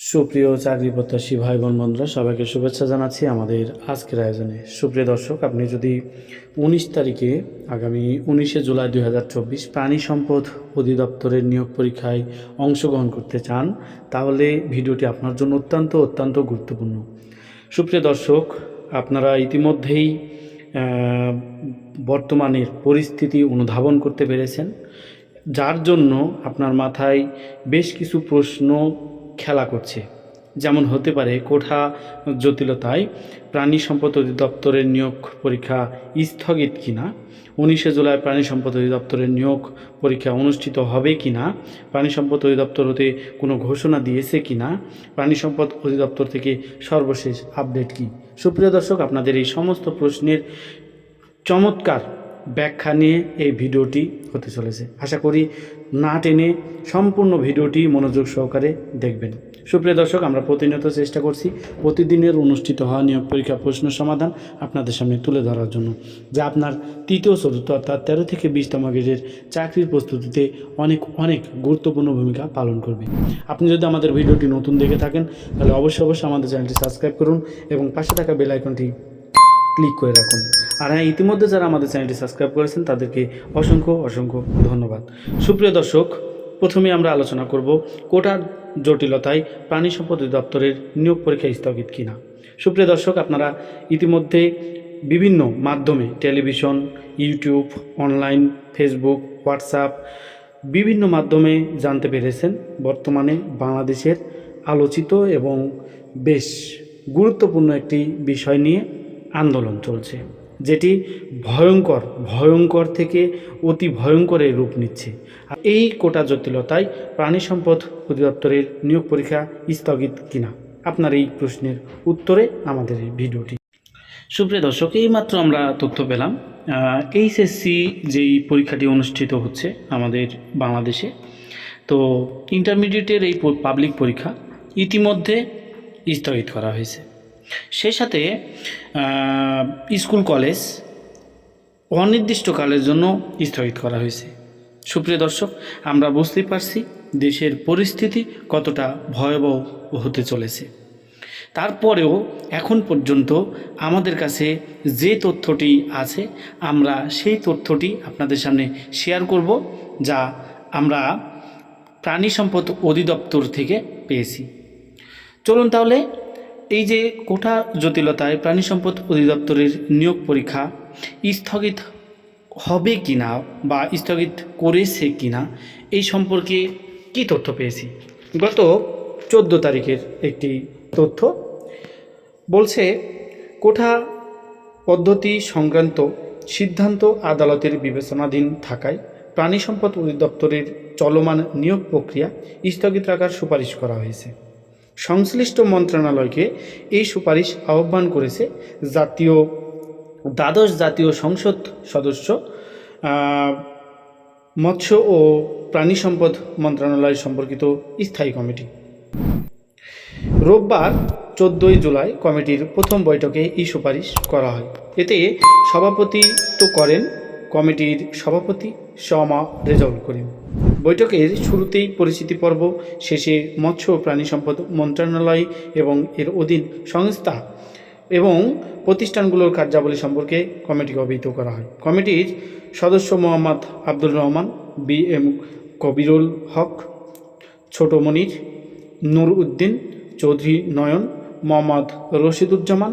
সুপ্রিয় চাকরি প্রত্যাশী ভাই বোন বন্ধুরা, সবাইকে শুভেচ্ছা জানাচ্ছি আমাদের আজকের আয়োজনে। সুপ্রিয় দর্শক, আপনি যদি উনিশ তারিখে আগামী উনিশে জুলাই দুই হাজার চব্বিশ প্রাণী সম্পদ অধিদপ্তরের নিয়োগ পরীক্ষায় অংশগ্রহণ করতে চান, তাহলে ভিডিওটি আপনার জন্য অত্যন্ত অত্যন্ত গুরুত্বপূর্ণ। সুপ্রিয় দর্শক, আপনারা ইতিমধ্যেই বর্তমানের পরিস্থিতি অনুধাবন করতে পেরেছেন, যার জন্য আপনার মাথায় বেশ কিছু প্রশ্ন খেলা করছে। যেমন হতে পারে কোঠা জটিলতায় প্রাণী সম্পদ অধিদপ্তরের নিয়োগ পরীক্ষা স্থগিত কিনা, উনিশে জুলাই প্রাণী সম্পদ অধিদপ্তরের নিয়োগ পরীক্ষা অনুষ্ঠিত হবে কিনা, প্রাণী সম্পদ অধিদপ্তর হতে কোনো ঘোষণা দিয়েছে কিনা, প্রাণী সম্পদ অধিদপ্তর থেকে সর্বশেষ আপডেট কি? সুপ্রিয় দর্শক, আপনাদের এই সমস্ত প্রশ্নের চমৎকার ব্যাখ্যা নিয়ে এই ভিডিওটি হতে চলেছে। আশা করি না টেনে সম্পূর্ণ ভিডিওটি মনোযোগ সহকারে দেখবেন। সুপ্রিয় দর্শক, আমরা প্রতিনিয়ত চেষ্টা করছি প্রতিদিনের অনুষ্ঠিত হওয়া নিয়োগ পরীক্ষা প্রশ্ন সমাধান আপনাদের সামনে তুলে ধরার জন্য, যা আপনার তৃতীয়, চতুর্থ অর্থাৎ তেরো থেকে বিশতম গ্রেডের চাকরির প্রস্তুতিতে অনেক অনেক গুরুত্বপূর্ণ ভূমিকা পালন করবে। আপনি যদি আমাদের ভিডিওটি নতুন দেখে থাকেন, তাহলে অবশ্যই অবশ্যই আমাদের চ্যানেলটি সাবস্ক্রাইব করুন এবং পাশে থাকা বেল আইকনটি ক্লিক করে রাখুন। আর হ্যাঁ ইতিমধ্যে যারা আমাদের চ্যানেলটি সাবস্ক্রাইব করেছেন, তাদেরকে অসংখ্য অসংখ্য ধন্যবাদ। সুপ্রিয় দর্শক প্রথমে আমরা আলোচনা করব কোটার জটিলতায় প্রাণী সম্পদ দপ্তরের নিয়োগ পরীক্ষা স্থগিত কিনা। সুপ্রিয় দর্শক, আপনারা ইতিমধ্যে বিভিন্ন মাধ্যমে television, YouTube, online, Facebook, WhatsApp, বিভিন্ন মাধ্যমে জানতে পেরেছেন। বর্তমানে বাংলাদেশের আলোচিত এবং বেশ গুরুত্বপূর্ণ একটি বিষয় নিয়ে আন্দোলন চলছে, যেটি ভয়ঙ্কর ভয়ঙ্কর থেকে অতি ভয়ঙ্করের রূপ নিচ্ছে। এই কোটা জটিলতায় প্রাণী সম্পদ অধিদপ্তরের নিয়োগ পরীক্ষা স্থগিত কিনা? আপনার এই প্রশ্নের উত্তরে আমাদের এই ভিডিওটি। সুপ্রিয় দর্শক, এইমাত্র আমরা তথ্য পেলাম এইচএসসি যেই পরীক্ষাটি অনুষ্ঠিত হচ্ছে আমাদের বাংলাদেশে, তো ইন্টারমিডিয়েটের এই পাবলিক পরীক্ষা ইতিমধ্যে স্থগিত করা হয়েছে। সেই সাথে স্কুল কলেজ অনির্দিষ্টকালের জন্য স্থগিত করা হয়েছে। সুপ্রিয় দর্শক, আমরা বুঝতেই পারছি দেশের পরিস্থিতি কতটা ভয়াবহ হতে চলেছে। তারপরেও এখন পর্যন্ত আমাদের কাছে যে তথ্যটি আছে, আমরা সেই তথ্যটি আপনাদের সামনে শেয়ার করব, যা আমরা প্রাণী সম্পদ অধিদপ্তর থেকে পেয়েছি। চলুন তাহলে এই যে কোটা জটিলতায় প্রাণী সম্পদ অধিদপ্তরের নিয়োগ পরীক্ষা স্থগিত হবে কিনা বা স্থগিত করেছে কিনা, এই সম্পর্কে কি তথ্য পেয়েছি? গত চোদ্দ তারিখের একটি তথ্য বলছে, কোঠা পদ্ধতি সংক্রান্ত সিদ্ধান্ত আদালতের বিবেচনাধীন থাকায় প্রাণী সম্পদ অধিদপ্তরের চলমান নিয়োগ প্রক্রিয়া স্থগিত রাখার সুপারিশ করা হয়েছে। সংশ্লিষ্ট মন্ত্রণালয়কে এই সুপারিশ আহ্বান করেছে জাতীয়, দ্বাদশ জাতীয় সংসদ সদস্য মৎস্য ও প্রাণী সম্পদ মন্ত্রণালয় সম্পর্কিত স্থায়ী কমিটি। রোববার চোদ্দোই জুলাই কমিটির প্রথম বৈঠকে এই সুপারিশ করা হয়। এতে সভাপতিত্ব করেন কমিটির সভাপতি শমা রেজাউল করিম। বৈঠকের শুরুতেই পরিচিতি পর্ব, শেষে মৎস্য প্রাণী সম্পদ মন্ত্রণালয় এবং এর অধীন সংস্থা এবং প্রতিষ্ঠানগুলোর কার্যাবলী সম্পর্কে কমিটিকে অবহিত করা হয়। কমিটির সদস্য মোহাম্মদ আব্দুল রহমান, বি এম কবিরুল হক, ছোট মনির, নূর উদ্দিন, চৌধুরী নয়ন, মোহাম্মদ রশিদুজ্জামান,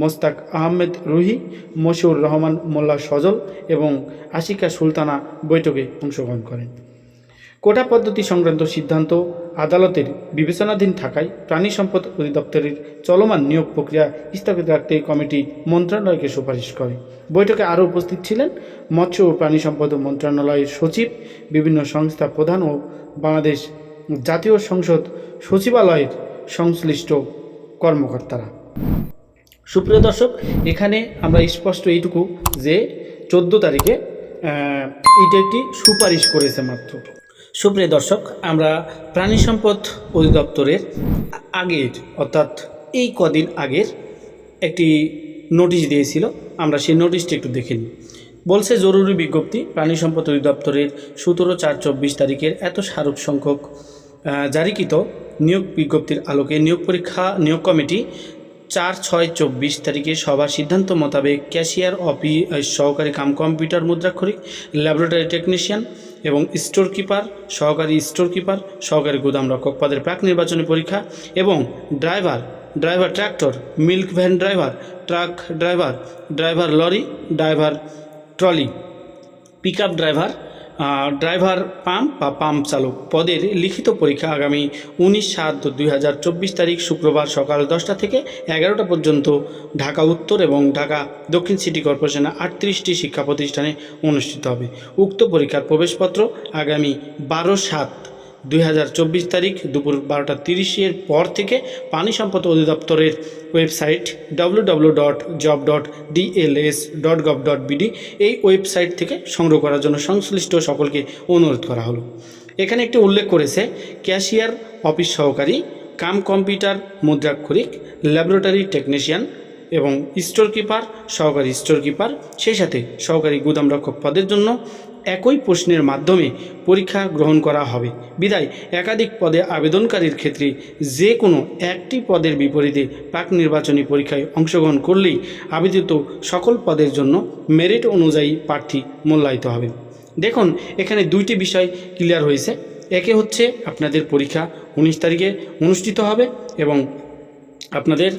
মোস্তাক আহমেদ রুহি, মশিউর রহমান মোল্লা সজল এবং আশিকা সুলতানা বৈঠকে অংশগ্রহণ করেন। কোটা পদ্ধতি সংক্রান্ত সিদ্ধান্ত, আদালতের বিবেচনাধীন থাকায় প্রাণী সম্পদ অধিদপ্তরের চলমান নিয়োগ প্রক্রিয়া স্থগিত রাখতে কমিটি মন্ত্রণালয়কে সুপারিশ করে। বৈঠকে আরও উপস্থিত ছিলেন মৎস্য ও প্রাণী সম্পদ মন্ত্রণালয়ের সচিব, বিভিন্ন সংস্থা প্রধান ও বাংলাদেশ জাতীয় সংসদ সচিবালয়ের সংশ্লিষ্ট কর্মকর্তারা। সুপ্রিয় দর্শক, এখানে আমরা স্পষ্ট এইটুকু যে চোদ্দ তারিখে এটা একটি সুপারিশ করেছে মাত্র। সুপ্রিয় দর্শক, আমরা প্রাণী সম্পদ অধিদপ্তরের আগের, অর্থাৎ এই কদিন আগের একটি নোটিশ দিয়েছিল। আমরা সেই নোটিশটি একটু দেখে নিই। বলছে, জরুরি বিজ্ঞপ্তি, প্রাণী সম্পদ অধিদপ্তরের সতেরো চার চব্বিশ তারিখের এত স্মারক সংখ্যক জারিকৃত নিয়োগ বিজ্ঞপ্তির আলোকে নিয়োগ পরীক্ষা, নিয়োগ কমিটি চার ছয় চব্বিশ তারিখে সবার সিদ্ধান্ত মোতাবেক ক্যাশিয়ার অফি সহকারী কাম কম্পিউটার মুদ্রাক্ষরিক, ল্যাবরেটরি টেকনিশিয়ান এবং স্টোর কিপার সহকারী স্টোর কিপার সহকারী গুদাম রক্ষক পদের প্রাক নির্বাচনী পরীক্ষা এবং driver driver tractor milk van driver, truck driver driver lorry, driver trolley pick driver driver pump বা পাম্প চালক পদের লিখিত পরীক্ষা আগামী উনিশ সাত দুই তারিখ শুক্রবার সকাল দশটা থেকে এগারোটা পর্যন্ত ঢাকা উত্তর এবং ঢাকা দক্ষিণ সিটি কর্পোরেশনের আটত্রিশটি শিক্ষা প্রতিষ্ঠানে অনুষ্ঠিত হবে। উক্ত পরীক্ষার প্রবেশপত্র আগামী বারো সাত দুই হাজার চব্বিশ তারিখ দুপুর বারোটা তিরিশের পর থেকে পানি সম্পদ অধিদপ্তরের website W dot job dot dot dot BD এই ওয়েবসাইট থেকে সংগ্রহ করার জন্য সংশ্লিষ্ট সকলকে অনুরোধ করা হলো। এখানে একটি উল্লেখ করেছে, ক্যাশিয়ার অফিস সহকারী, কাম কম্পিউটার মুদ্রাক্ষরিক, ল্যাবরেটরি টেকনিশিয়ান এবং স্টোর কিপার সহকারী স্টোর কিপার সেই সাথে সহকারী গুদাম রক্ষক পদের জন্য একই প্রশ্নের মাধ্যমে পরীক্ষা গ্রহণ করা হবে। বিদায়। একাধিক পদে আবেদনকারীর ক্ষেত্রে যে কোনো একটি পদের বিপরীতে প্রাক নির্বাচনী পরীক্ষায় অংশগ্রহণ করলেই আবেদিত সকল পদের জন্য মেরিট অনুযায়ী প্রার্থী মূল্যায়িত হবে। দেখুন, এখানে দুইটি বিষয় ক্লিয়ার হয়েছে। একে হচ্ছে আপনাদের পরীক্ষা উনিশ তারিখে অনুষ্ঠিত হবে এবং আপনাদের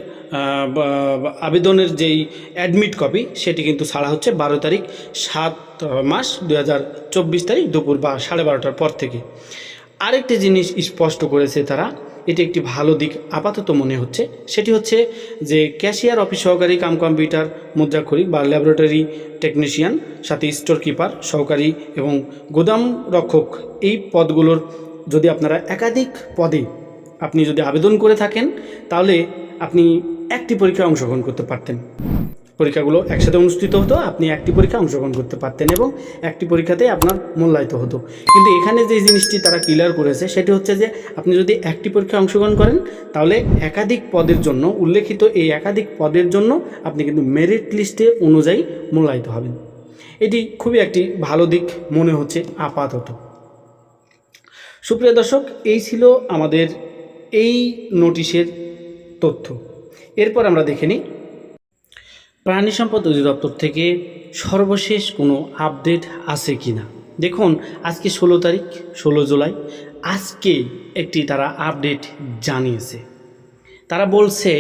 আবেদনের যেই অ্যাডমিট কপি সেটি কিন্তু ছাড়া হচ্ছে বারো তারিখ সাত মাস দু হাজার চব্বিশ তারিখ দুপুর বা সাড়ে বারোটার পর থেকে। আরেকটি জিনিস স্পষ্ট করেছে তারা, এটি একটি ভালো দিক, আপাতত মনে হচ্ছে। সেটি হচ্ছে যে ক্যাশিয়ার অফিস সহকারী কাম কম্পিউটার মুদ্রাক্ষরিক বা ল্যাবরেটরি টেকনিশিয়ান, সাথে স্টোর কিপার, সহকারী এবং গোদাম রক্ষক, এই পদগুলোর যদি আপনারা একাধিক পদে আপনি যদি আবেদন করে থাকেন, তাহলে আপনি একটি পরীক্ষায় অংশগ্রহণ করতে পারতেন। পরীক্ষাগুলো একসাথে অনুষ্ঠিত হতো, আপনি একটি পরীক্ষায় অংশগ্রহণ করতে পারতেন এবং একটি পরীক্ষাতেই আপনার মূল্যায়িত হতো। কিন্তু এখানে যে জিনিসটি তারা ক্লিয়ার করেছে, সেটি হচ্ছে যে আপনি যদি একটি পরীক্ষায় অংশগ্রহণ করেন, তাহলে একাধিক পদের জন্য, উল্লেখিত এই একাধিক পদের জন্য আপনি কিন্তু মেরিট লিস্টে অনুযায়ী মূল্যায়িত হবেন। এটি খুবই একটি ভালো দিক মনে হচ্ছে আপাতত। সুপ্রিয় দর্শক, এই ছিল আমাদের এই নোটিশের তথ্য। এরপর আমরা দেখে নিই। প্রাণী সম্পদ অধিদপ্তর থেকে সর্বশেষ কোনো আপডেট আছে কি না দেখুন, আজকে ষোলো তারিখ, ষোলো জুলাই। আজকে একটি তারা আপডেট জানিয়েছে। তারা বলছে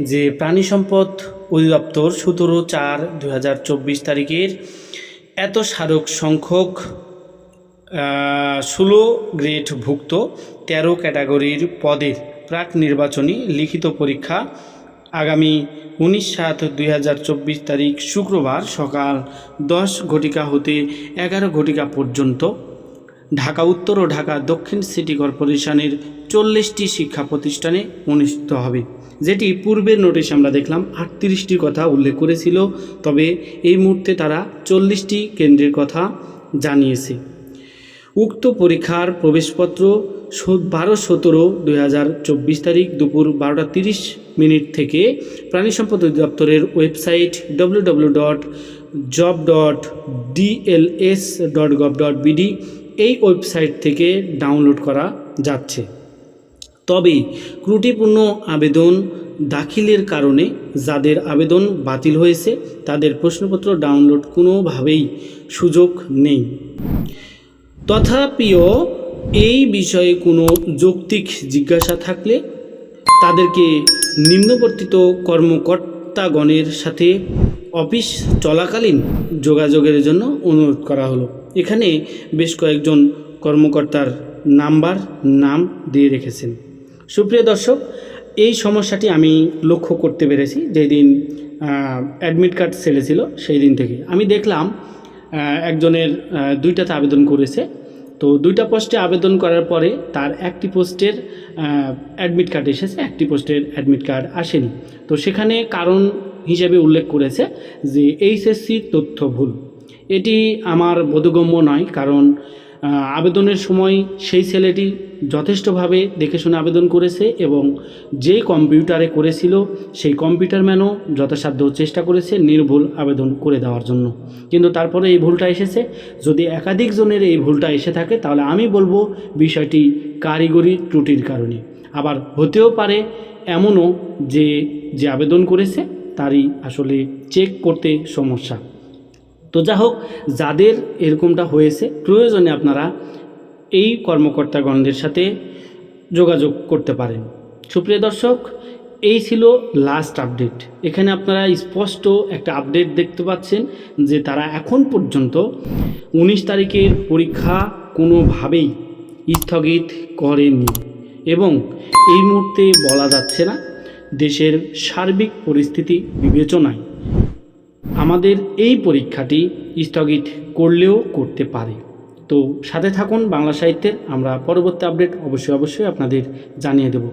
যে প্রাণী সম্পদ অধিদপ্তর সতেরো চার দু তারিখের এত স্মারক সংখ্যক ষোলো গ্রেডভুক্ত তেরো ক্যাটাগরির পদের প্রাক নির্বাচনী লিখিত পরীক্ষা আগামী উনিশ সাত দুই তারিখ শুক্রবার সকাল দশ ঘটিকা হতে এগারো ঘটিকা পর্যন্ত। ঢাকা উত্তর ও ঢাকা দক্ষিণ সিটি কর্পোরেশনের চল্লিশটি শিক্ষা প্রতিষ্ঠানে অনুষ্ঠিত হবে, যেটি পূর্বের নোটিশ আমরা দেখলাম আটত্রিশটির কথা উল্লেখ করেছিল, তবে এই মুহূর্তে তারা চল্লিশটি কেন্দ্রের কথা জানিয়েছে। উক্ত পরীক্ষার প্রবেশপত্র বারো সতেরো দুই তারিখ দুপুর বারোটা তিরিশ মিনিট থেকে প্রাণী সম্পদ অধিদপ্তরের website W dot job dot dot dot BD এই ওয়েবসাইট থেকে ডাউনলোড করা যাচ্ছে। তবে ত্রুটিপূর্ণ আবেদন দাখিলের কারণে যাদের আবেদন বাতিল হয়েছে, তাদের প্রশ্নপত্র ডাউনলোড কোনোভাবেই সুযোগ নেই। তথাপিও এই বিষয়ে কোনো যৌক্তিক জিজ্ঞাসা থাকলে তাদেরকে নিম্নবর্তিত কর্মকর্তাগণের সাথে অফিস চলাকালীন যোগাযোগের জন্য অনুরোধ করা হলো। এখানে বেশ কয়েকজন কর্মকর্তার নাম্বার, নাম দিয়ে রেখেছেন। সুপ্রিয় দর্শক, এই সমস্যাটি আমি লক্ষ্য করতে পেরেছি। যেদিন অ্যাডমিট কার্ড ছেড়েছিল সেই দিন থেকে। আমি দেখলাম একজনের দুইটাতে আবেদন করেছে। তো দুইটা পোস্টে আবেদন করার পরে তার একটি পোস্টের অ্যাডমিট কার্ড এসেছে, একটি পোস্টের অ্যাডমিট কার্ড আসেনি। তো সেখানে কারণ হিসেবে উল্লেখ করেছে যে এইচএসসি তথ্য ভুল। এটি আমার বোধগম্য নয়, কারণ আবেদনের সময় সেই ছেলেটি যথেষ্টভাবে দেখে শুনে আবেদন করেছে এবং যে কম্পিউটারে করেছিল সেই কম্পিউটার ম্যানও যথাসাধ্য চেষ্টা করেছে নির্ভুল আবেদন করে দেওয়ার জন্য। কিন্তু তারপরে এই ভুলটা এসেছে। যদি একাধিক জনের এই ভুলটা এসে থাকে, তাহলে আমি বলব বিষয়টি কারিগরি ত্রুটির কারণে। আবার হতেও পারে এমনও যে যে আবেদন করেছে, তারই আসলে চেক করতে সমস্যা। তো যা হোক, যাদের এরকমটা হয়েছে, প্রয়োজনে আপনারা এই কর্মকর্তাগণদের সাথে যোগাযোগ করতে পারেন। সুপ্রিয় দর্শক, এই ছিল লাস্ট আপডেট এখানে আপনারা স্পষ্ট একটা আপডেট দেখতে পাচ্ছেন যে তারা এখন পর্যন্ত উনিশ তারিখের পরীক্ষা কোনোভাবেই স্থগিত করেনি এবং এই মুহূর্তে বলা যাচ্ছে না দেশের সার্বিক পরিস্থিতি বিবেচনায়। আমাদের এই পরীক্ষাটি স্থগিত করলেও করতে পারে। তো সাথে থাকুন বাংলা সাহিত্যের আমরা পরবর্তী আপডেট অবশ্যই অবশ্যই আপনাদের জানিয়ে দেব।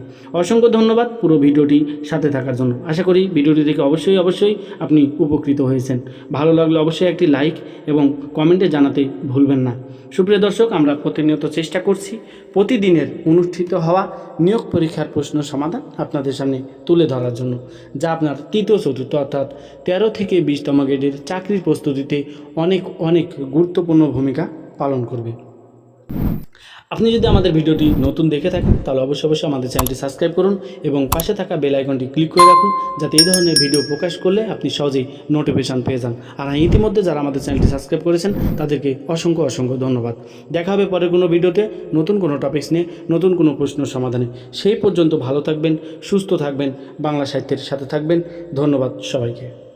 অসংখ্য ধন্যবাদ পুরো ভিডিওটি সাথে থাকার জন্য। আশা করি ভিডিওটি দেখে অবশ্যই অবশ্যই আপনি উপকৃত হয়েছেন। ভালো লাগলে অবশ্যই একটি লাইক এবং কমেন্টে জানাতে ভুলবেন না। সুপ্রিয় দর্শক, আমরা প্রতিনিয়ত চেষ্টা করছি প্রতিদিনের অনুষ্ঠিত হওয়া নিয়োগ পরীক্ষার প্রশ্ন সমাধান আপনাদের সামনে তুলে ধরার জন্য, যা আপনার তৃতীয় চতুর্থ অর্থাৎ তেরো থেকে বিশতম গ্রেডের চাকরির প্রস্তুতিতে অনেক অনেক গুরুত্বপূর্ণ ভূমিকা পালন করবে। আপনি যদি আমাদের ভিডিওটি নতুন দেখে থাকেন তাহলে অবশ্যই অবশ্যই আমাদের চ্যানেলটি সাবস্ক্রাইব করুন এবং পাশে থাকা বেল আইকনটি ক্লিক করে রাখুন যাতে এই ধরনের ভিডিও প্রকাশ করলে আপনি সহজেই নোটিফিকেশান পেয়ে যান। আর হ্যাঁ, ইতিমধ্যে যারা আমাদের চ্যানেলটি সাবস্ক্রাইব করেছেন তাদেরকে অসংখ্য অসংখ্য ধন্যবাদ। দেখা হবে পরের কোনো ভিডিওতে নতুন কোনো টপিক্স নিয়ে নতুন কোনো প্রশ্ন সমাধানে। সেই পর্যন্ত ভালো থাকবেন সুস্থ থাকবেন বাংলা সাহিত্যের সাথে থাকবেন। ধন্যবাদ সবাইকে।